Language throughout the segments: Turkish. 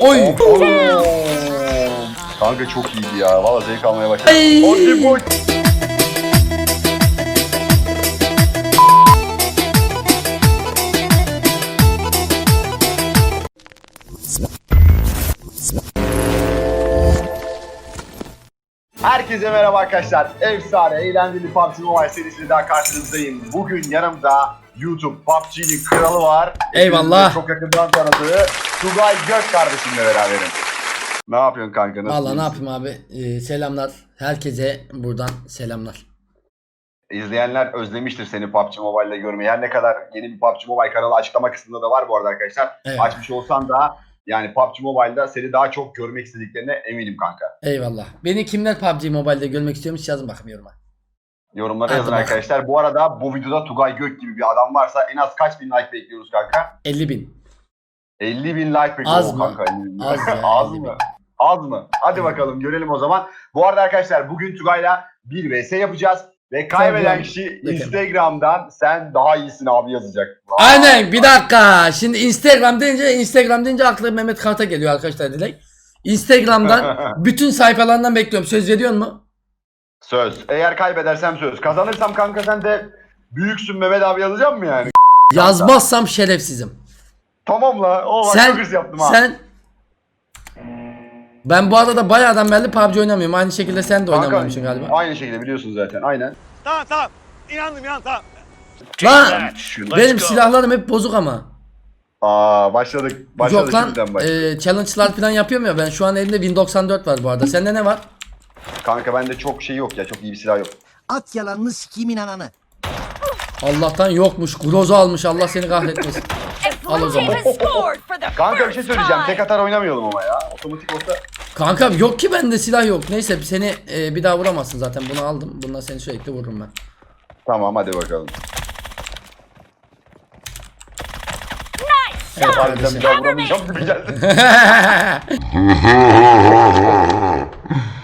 Oy. Kanka çok iyiydi ya. Valla zevk almaya başladım. Ay. Hadi boy. Herkese merhaba arkadaşlar. Efsane, eğlenceli PUBG Mobile serisiyle daha karşınızdayım. Bugün yanımda YouTube PUBG'nin kralı var. Eyvallah. Çok yakından tanıdığı Tugay Gök kardeşimle beraberim. Ne yapıyorsun kanka? Nasılsın? Valla ne yapayım abi. Ee, selamlar. Herkese buradan selamlar. İzleyenler özlemiştir seni PUBG Mobile'de görmeyi. Her ne kadar yeni bir PUBG Mobile kanalı açıklama kısmında da var bu arada arkadaşlar. Evet. Açmış olsan da yani PUBG Mobile'da seni daha çok görmek istediklerine eminim kanka. Eyvallah. Beni kimler PUBG Mobile'de görmek istiyormuş yazın bakayım yoruma. Yorumlara Hadi yazın bak. arkadaşlar. Bu arada bu videoda Tugay Gök gibi bir adam varsa en az kaç bin like bekliyoruz kanka? 50 bin. 50 bin like bekliyoruz Az mı? kanka. 50 bin. Az ya, Az 50 bin. mı? Az mı? Hadi bakalım görelim o zaman. Bu arada arkadaşlar bugün Tugay'la bir vs yapacağız. Ve kaybeden kişi Bakalım. Instagram'dan sen daha iyisin abi yazacak. Aynen bir dakika. Şimdi Instagram deyince Instagram deyince aklıma Mehmet Kart'a geliyor arkadaşlar Dilek. Instagram'dan bütün sayfalarından bekliyorum. Söz veriyor mu? Söz. Eğer kaybedersem söz. Kazanırsam kanka sen de büyüksün Mehmet abi yazacağım mı yani? Yazmazsam şerefsizim. tamam la. O bak sen çok hırs yaptım ha. sen ben bu arada bayağıdan beri PUBG oynamıyorum. Aynı şekilde sen de Kanka, oynamıyorsun galiba. Aynı şekilde biliyorsun zaten. Aynen. Tamam tamam. İnandım inandım tamam. Lan benim go. silahlarım hep bozuk ama. Aa başladık. Başladık Yok lan şimdiden başladık. e, challenge'lar falan yapıyorum ya ben şu an elimde Win 94 var bu arada. Sende ne var? Kanka bende çok şey yok ya. Çok iyi bir silah yok. At yalanını sikimin ananı. Allah'tan yokmuş. Grozo almış. Allah seni kahretmesin. Al o zaman. Kanka bir şey söyleyeceğim. Tek atar oynamayalım ama ya. Otomatik olsa. Kanka yok ki bende silah yok. Neyse seni e, bir daha vuramazsın zaten. Bunu aldım. Bununla seni sürekli vururum ben. Tamam hadi bakalım. Nice Evet. Harbiden bir daha vuramayacağım gibi geldi.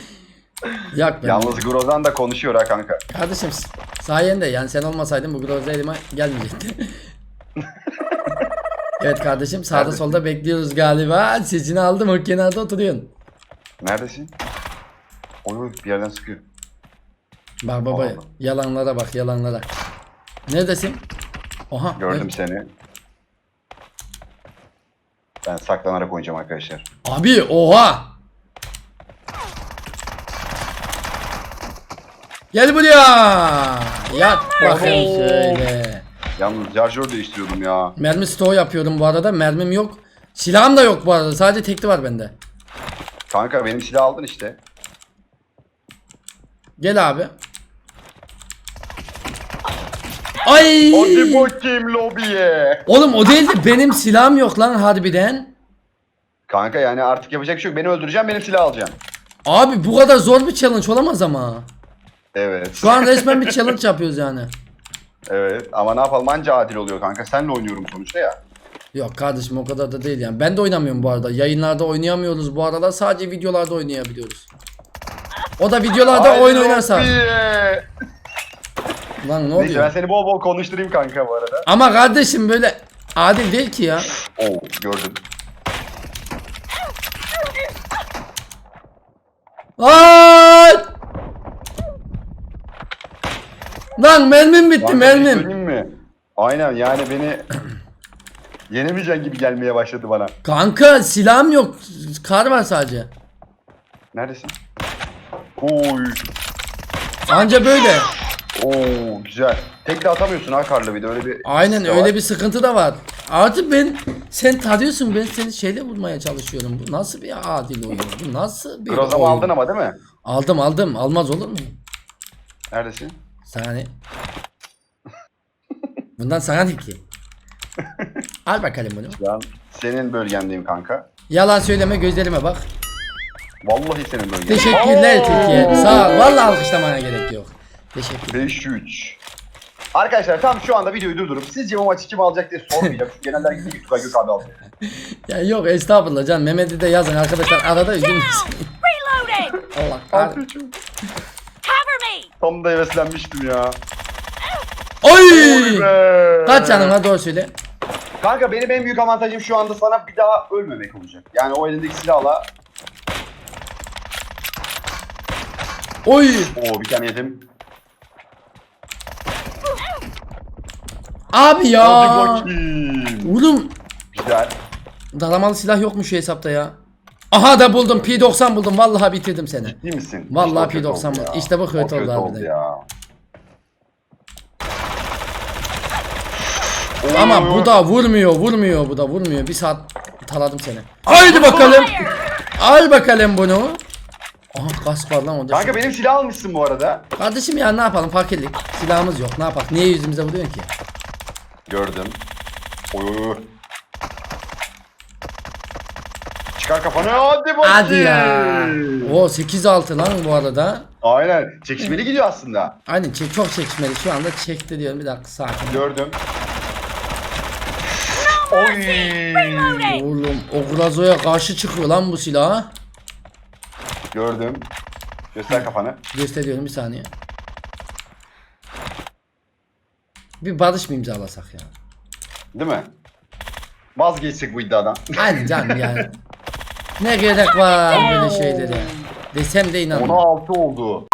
Yak ben. Yalnız Grozan da konuşuyor ha kanka. Kardeşim sayende yani sen olmasaydın bu Grozo elime gelmeyecekti. evet kardeşim sağda Neredesin? solda bekliyoruz galiba. Sesini aldım o kenarda oturuyorsun. Neredesin? Oy oy bir yerden sıkıyor. Bak baba Allah. yalanlara bak yalanlara. Neredesin? Oha. Gördüm evet. seni. Ben saklanarak oynayacağım arkadaşlar. Abi oha. Gel buraya. Yat bakayım şöyle. Yalnız şarjör değiştiriyordum ya. Mermi stoğu yapıyorum bu arada. Mermim yok. Silahım da yok bu arada. Sadece tekli var bende. Kanka benim silah aldın işte. Gel abi. Ay. Hadi bakayım lobiye. Oğlum o değil de benim silahım yok lan harbiden. Kanka yani artık yapacak bir şey yok. Beni öldüreceğim benim silah alacaksın. Abi bu kadar zor bir challenge olamaz ama. Evet. Şu an resmen bir challenge yapıyoruz yani. Evet ama ne yapalım anca adil oluyor kanka. Senle oynuyorum sonuçta ya. Yok kardeşim o kadar da değil yani. Ben de oynamıyorum bu arada. Yayınlarda oynayamıyoruz bu aralar. Sadece videolarda oynayabiliyoruz. O da videolarda Haydi oyun oynarsa. Lan ne Neyse ben oluyor? seni bol bol konuşturayım kanka bu arada. Ama kardeşim böyle adil değil ki ya. Oo gördüm. Lan! Lan mermim bitti Kanka bir şey mermim. söyleyeyim mi? Aynen yani beni yenemeyeceksin gibi gelmeye başladı bana. Kanka silahım yok. Kar var sadece. Neredesin? Oy. Anca böyle. Oo güzel. Tek de atamıyorsun ha karlı bir de öyle bir Aynen öyle bir sıkıntı da var. Artık ben sen tarıyorsun ben seni şeyle vurmaya çalışıyorum. Bu nasıl bir adil oyun? Bu nasıl bir Grozamı oyun? aldın ama değil mi? Aldım aldım. Almaz olur mu? Neredesin? Sani. Bundan sana ne ki? Al bakalım bunu. An senin bölgendeyim kanka. Yalan söyleme gözlerime bak. Vallahi senin bölgende. Teşekkürler Oo! Türkiye. Sağ ol. Vallahi alkışlamana gerek yok. Teşekkür. 5-3. Arkadaşlar tam şu anda videoyu durdurup sizce bu maçı kim alacak diye sormayacağım. Çünkü genelde bir Tugay Gök abi alacak. Ya yok estağfurullah can. Mehmet'i de yazın arkadaşlar. Arada üzülmesin. Allah kahretsin. Tam da heveslenmiştim ya. Oy! Oy be! Kaç canım ha doğru söyle. Kanka benim en büyük avantajım şu anda sana bir daha ölmemek olacak. Yani o elindeki silahla Oy. Oo bir tane yedim. Abi Hadi ya. bakayım. Oğlum Güzel. daramalı silah yokmuş şu hesapta ya. Aha da buldum P90 buldum vallahi bitirdim seni. Ciddi misin? Vallahi İşte o kötü P90 oldu oldu. ya. İşte bu kötü O oldu harbiden. ya. Ama bu da vurmuyor vurmuyor bu da vurmuyor. Bir saat taladım seni. Haydi bakalım. Al bakalım bunu. Aha kask var lan onda. Kanka benim silah almışsın bu arada. Kardeşim ya ne yapalım fakirlik. Silahımız yok ne yapalım. Niye yüzümüze vuruyorsun ki? Gördüm. Oy oy oy. Çıkar kafanı hadi bakayım. Hadi ya. O 8-6 lan bu arada. Aynen. Çekişmeli gidiyor aslında. Aynen çek, çok çekişmeli. Şu anda çekti diyorum. Bir dakika sakin. Gördüm. Oy. Oğlum o Grazo'ya karşı çıkıyor lan bu silah. Gördüm. Göster kafanı. Gösteriyorum bir saniye. Bir barış mı imzalasak ya? Değil mi? Vazgeçsek bu iddiadan. Aynen canım yani. Ne gerek var böyle şeylere. Desem de inanmam. 16 oldu.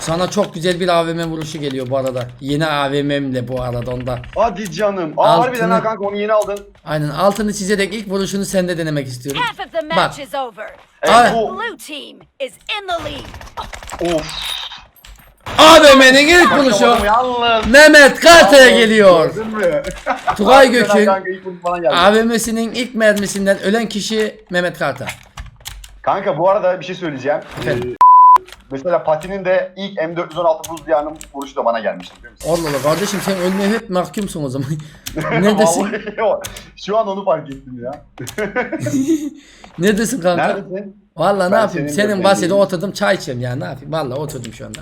Sana çok güzel bir AVM vuruşu geliyor bu arada. Yeni AVM'mle bu arada onda. Hadi canım. Aa, Altını- harbiden ha kanka onu yeni aldın. Aynen altını çizerek ilk vuruşunu sende denemek istiyorum. Half of the Bak. is over. Evet Ay. bu. Blue team is in the lead. Of. AVM'nin ilk yalnız. Mehmet Karta'ya geliyor. Gördün mü? Tugay Gök'ün Kanka ilk bana geldi. AVM'sinin ilk mermisinden ölen kişi Mehmet Karta. Kanka bu arada bir şey söyleyeceğim. Ee, mesela Pati'nin de ilk M416 buz diyarının vuruşu da bana gelmişti biliyor musun? Allah Allah kardeşim sen ölmeye hep mahkumsun o zaman. Vallahi o- Şu an onu fark ettim ya. Neredesin kanka? Neredesin? Vallahi ne Ben yapayım? senin Senin göbeğindeyim. bahsede oturdum çay içiyorum ya ne yapayım? Vallahi oturdum şu anda.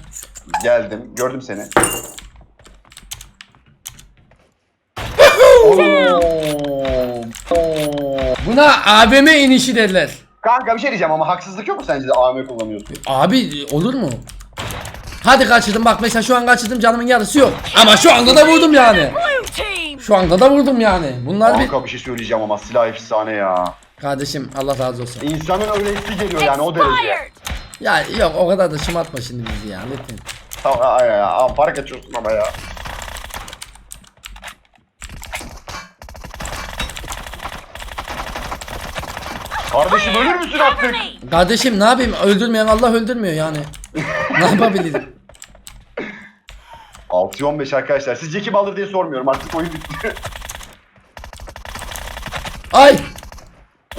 Geldim. Gördüm seni. Oo. Oo. Buna AVM inişi derler. Kanka bir şey diyeceğim ama haksızlık yok mu sence de AM kullanıyorsun? Abi olur mu? Hadi kaçırdım bak mesela şu an kaçırdım canımın yarısı yok. Ama şu anda da vurdum yani. Şu anda da vurdum yani. Bunlar bir... Kanka bir şey söyleyeceğim ama silah efsane ya. Kardeşim Allah razı olsun. İnsanın öyle hissi geliyor yani o derece. Ya yok o kadar da şımartma şimdi bizi ya lütfen. Tamam ay ay fark açıyorsun ama ya. Kardeşim ölür müsün artık? Kardeşim ne yapayım öldürmeyen Allah öldürmüyor yani. ne yapabilirim? 6'ya 15 arkadaşlar. Sizce kim alır diye sormuyorum artık oyun bitti. Ay!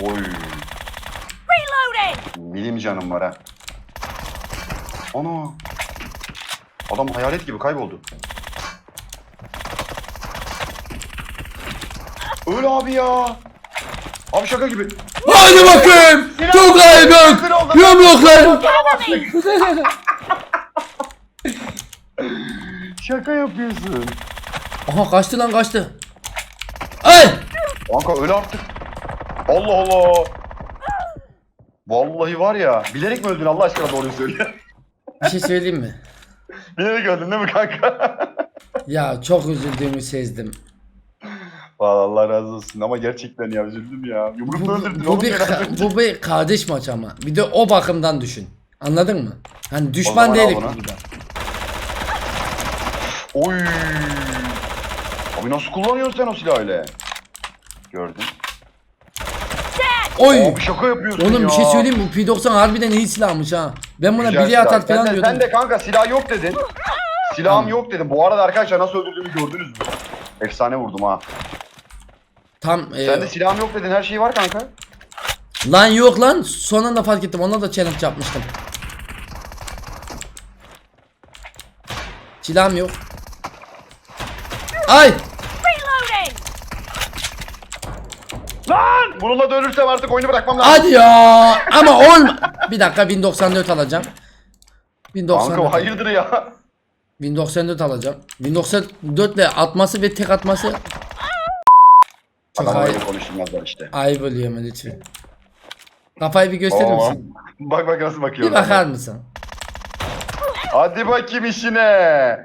Oy. Reloading! Milim canım var ha. Ana. Adam hayalet gibi kayboldu. Öyle abi ya. Abi şaka gibi. Hadi bakayım! Tugay Gök! Yumruklar! Şaka yapıyorsun. Aha kaçtı lan kaçtı. Ay! Kanka öyle artık. Allah Allah. Vallahi var ya. Bilerek mi öldün Allah aşkına doğruyu söyle. Bir şey söyleyeyim mi? bilerek öldün değil mi kanka? Ya çok üzüldüğümü sezdim. Allah razı olsun ama gerçekten ya üzüldüm ya. Yumrukla öldürdün Bu oğlum bir, bu bir kardeş maç ama. Bir de o bakımdan düşün. Anladın mı? Hani düşman zaman al bunu. burada. Oy. Abi nasıl kullanıyorsun sen o silahı öyle? Gördüm. Oy! Abi şaka yapıyorsun Oğlum ya. bir şey söyleyeyim mi? Bu P90 harbiden iyi silahmış ha. Ben buna Güzel atar silah. falan sen de, diyordum. sen de kanka silah yok dedin. Silahım yok dedim. Bu arada arkadaşlar nasıl öldürdüğümü gördünüz mü? Efsane vurdum ha. Tam e, Sen de silahım yok dedin her şey var kanka. lan yok lan. Son anda fark ettim. Ona da challenge yapmıştım. Silahım yok. Ay! Reloading! Lan! Bununla da ölürsem artık oyunu bırakmam lazım. Hadi ya! Ama olma. Bir dakika 1094 alacağım. 1094. Kanka hayırdır ya? 1094 alacağım. 1094 ile atması ve tek atması çok Adam ay konuşulmazlar işte. ayıp oluyor mu lütfen. Kafayı bir gösterir Tamam. misin? Bak bak nasıl Bir bakıyor. bakar mısın? Hadi bakayım işine.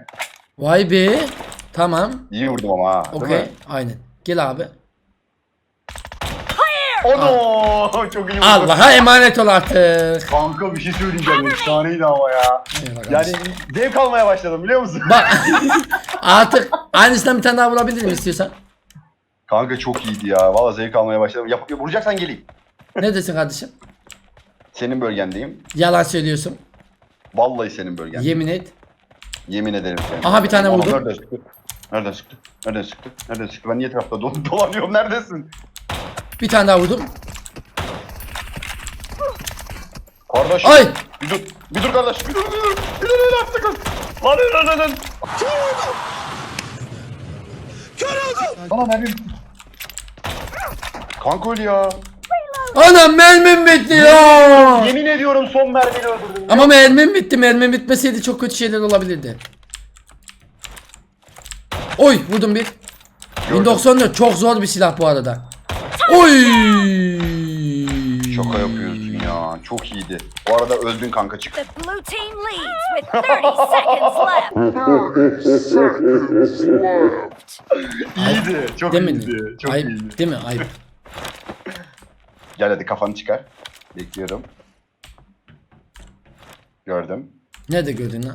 Vay be. Tamam. İyi vurdum ama ha. değil Okey. mi? Aynen. Gel abi. Ono çok iyi vurdu. Allah'a emanet ol artık. Kanka bir şey söyleyeceğim. Efsaneydi ama ya. Yani zevk almaya başladım biliyor musun? Bak artık aynısından bir tane daha vurabilirim istiyorsan. Kanka çok iyiydi ya. Valla zevk almaya başladım. Yap, vuracaksan geleyim. Ne desin kardeşim? Senin bölgendeyim. Yalan söylüyorsun. Vallahi senin bölgen. Yemin et. Yemin ederim. senin. Aha, bir tane Oğlum, vurdum. Nereden sıktı? Nereden sıktı? Nereden sıktı? Nereden sıktı? Ben niye etrafta do dolanıyorum? Neredesin? Bir tane daha vurdum. Kardeş. Ay! Bir dur. Bir dur kardeş. Bir dur. Bir dur. Bir dur. Bir dur. Artık. Lan lan lan lan. Bana mermi. Kanka öyle ya. Anam mermim bitti ya. Yemin ediyorum son mermiyle öldürdüm. Ama mermim bitti. Mermim bitmeseydi çok kötü şeyler olabilirdi. Oy vurdum bir. 1094 çok zor bir silah bu arada. Oy! Şaka yapıyorsun ya. Çok iyiydi. Bu arada öldün kanka çık. The blue team leads with 30 seconds left. İyiydi. Çok Değil mi? iyiydi. Çok Ayıp, iyiydi. değil mi? Ayıp. Gel hadi kafanı çıkar. Bekliyorum. Gördüm. Nerede gördün lan?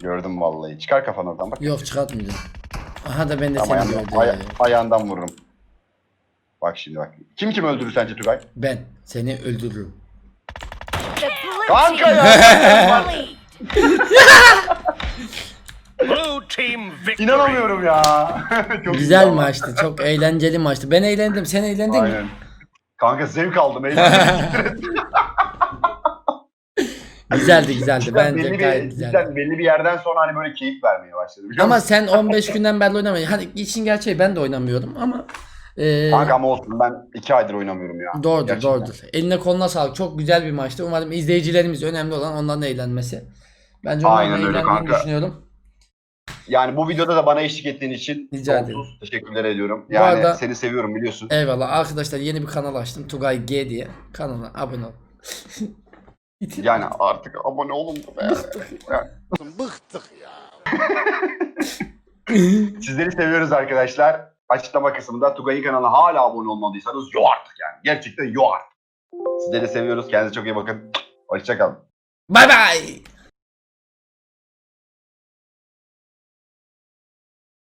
Gördüm vallahi. Çıkar kafanı oradan bak. Yok çıkartmayacağım. Aha da ben de Ama seni ayağından, gördüm. aya- ayağından vururum. Bak şimdi bak. Kim kim öldürür sence Tugay? Ben seni öldürürüm. Kanka ya. Blue team victory. İnanamıyorum ya. Çok Güzel maçtı. Çok eğlenceli maçtı. Ben eğlendim. Sen eğlendin mi? Aynen. Kanka zevk aldım. Güzeldi güzeldi. Cidden Bence belli gayet bir, güzeldi. cidden belli bir yerden sonra hani böyle keyif vermeye başladı. biliyor Ama musun? sen 15 günden beri oynamıyorsun. Hadi işin gerçeği ben de oynamıyordum ama e, Kanka ama olsun ben iki aydır oynamıyorum ya. doğrudur Gerçekten. doğrudur. Eline koluna sağlık. Çok güzel bir maçtı. Umarım izleyicilerimiz önemli olan onların eğlenmesi. Bence onların Aynen öyle eğlendiğini kanka. düşünüyorum. Yani bu videoda da bana eşlik ettiğin için Rica sonsuz teşekkürler ediyorum. Bu Yani arada- seni seviyorum biliyorsun. Eyvallah arkadaşlar yeni bir kanal açtım. Tugay G diye. Kanala abone ol. Yani artık abone olun be. Bıktık ya. Sizleri seviyoruz arkadaşlar. Açıklama kısmında Tugay'ın kanalına hala abone olmadıysanız yo artık yani. Gerçekten yo artık. Sizleri seviyoruz. Kendinize çok iyi bakın. Hoşçakalın. Bay bay.